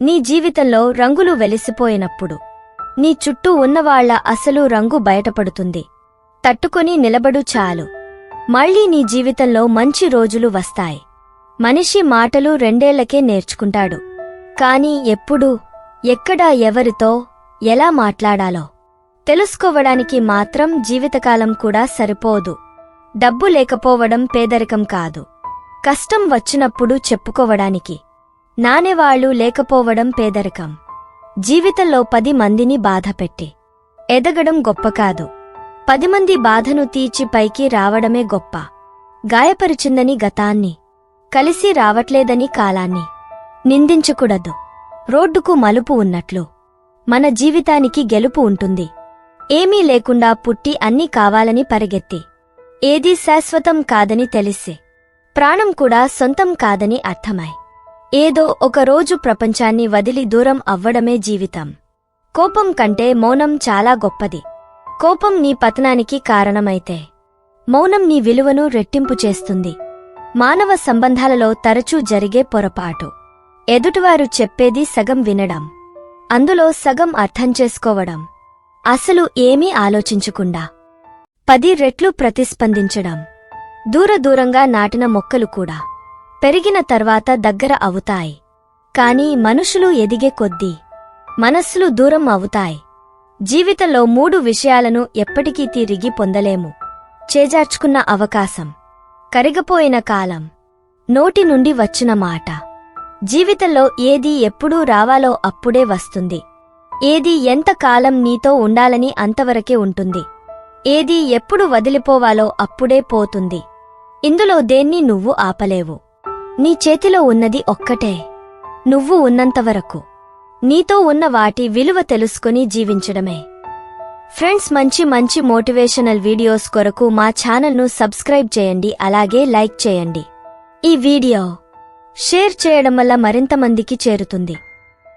నీ జీవితంలో రంగులు వెలిసిపోయినప్పుడు నీ చుట్టూ ఉన్నవాళ్ళ అసలు రంగు బయటపడుతుంది. తట్టుకొని నిలబడు చాలు. మళ్ళీ నీ జీవితంలో మంచి రోజులు వస్తాయి. మనిషి మాటలు రెండేళ్ళకే నేర్చుకుంటాడు. కాని ఎప్పుడు ఎక్కడ ఎవరితో ఎలా మాట్లాడాలో తెలుసుకోవడానికి మాత్రం జీవితకాలం కూడా సరిపోదు. డబ్బు లేకపోవడం పేదరికం కాదు. కష్టం వచ్చినప్పుడు చెప్పుకోవడానికి. నానేవాళ్ళు లేకపోవడం పేదరికం. జీవితంలో పది మందిని బాధపెట్టి. ఎదగడం గొప్ప కాదు. పది మంది బాధను తీర్చి పైకి రావడమే గొప్ప. గాయపరిచిందని గతాన్ని. కలిసి రావట్లేదని కాలాన్ని. నిందించకూడదు. రోడ్డుకు మలుపు ఉన్నట్లు. మన జీవితానికి గెలుపు ఉంటుంది. ఏమీ లేకుండా పుట్టి అన్నీ కావాలని పరిగెత్తి. ఏదీ శాశ్వతం కాదని తెలిసే. ప్రాణం కూడా సొంతం కాదని అర్థమై. ఏదో ఒకరోజు ప్రపంచాన్ని వదిలి దూరం అవ్వడమే జీవితం. కోపం కంటే మౌనం చాలా గొప్పది. కోపం నీ పతనానికి కారణమైతే. మౌనం నీ విలువను రెట్టింపు చేస్తుంది. మానవ సంబంధాలలో తరచూ జరిగే పొరపాటు. ఎదుటివారు చెప్పేది సగం వినడం. అందులో సగం అర్థం చేసుకోవడం. అసలు ఏమీ ఆలోచించకుండా. పది రెట్లు ప్రతిస్పందించడం. దూరదూరంగా నాటిన మొక్కలు కూడా. పెరిగిన తర్వాత దగ్గర అవుతాయి. కాని మనుషులు ఎదిగే కొద్దీ మనస్సులు దూరం అవుతాయి. జీవితంలో మూడు విషయాలను ఎప్పటికీ తిరిగి పొందలేము. చేజార్చుకున్న అవకాశం కరిగపోయిన కాలం నోటి నుండి వచ్చిన మాట. జీవితంలో ఏది ఎప్పుడూ రావాలో అప్పుడే వస్తుంది. ఏది ఎంతకాలం నీతో ఉండాలని అంతవరకే ఉంటుంది. ఏది ఎప్పుడు వదిలిపోవాలో అప్పుడే పోతుంది. ఇందులో దేన్ని నువ్వు ఆపలేవు. నీ చేతిలో ఉన్నది ఒక్కటే. నువ్వు ఉన్నంతవరకు. నీతో ఉన్న వాటి విలువ తెలుసుకుని జీవించడమే. ఫ్రెండ్స్ మంచి మంచి మోటివేషనల్ వీడియోస్ కొరకు మా ఛానల్ను సబ్స్క్రైబ్ చేయండి అలాగే లైక్ చేయండి. ఈ వీడియో షేర్ చేయడం వల్ల మరింత మందికి చేరుతుంది.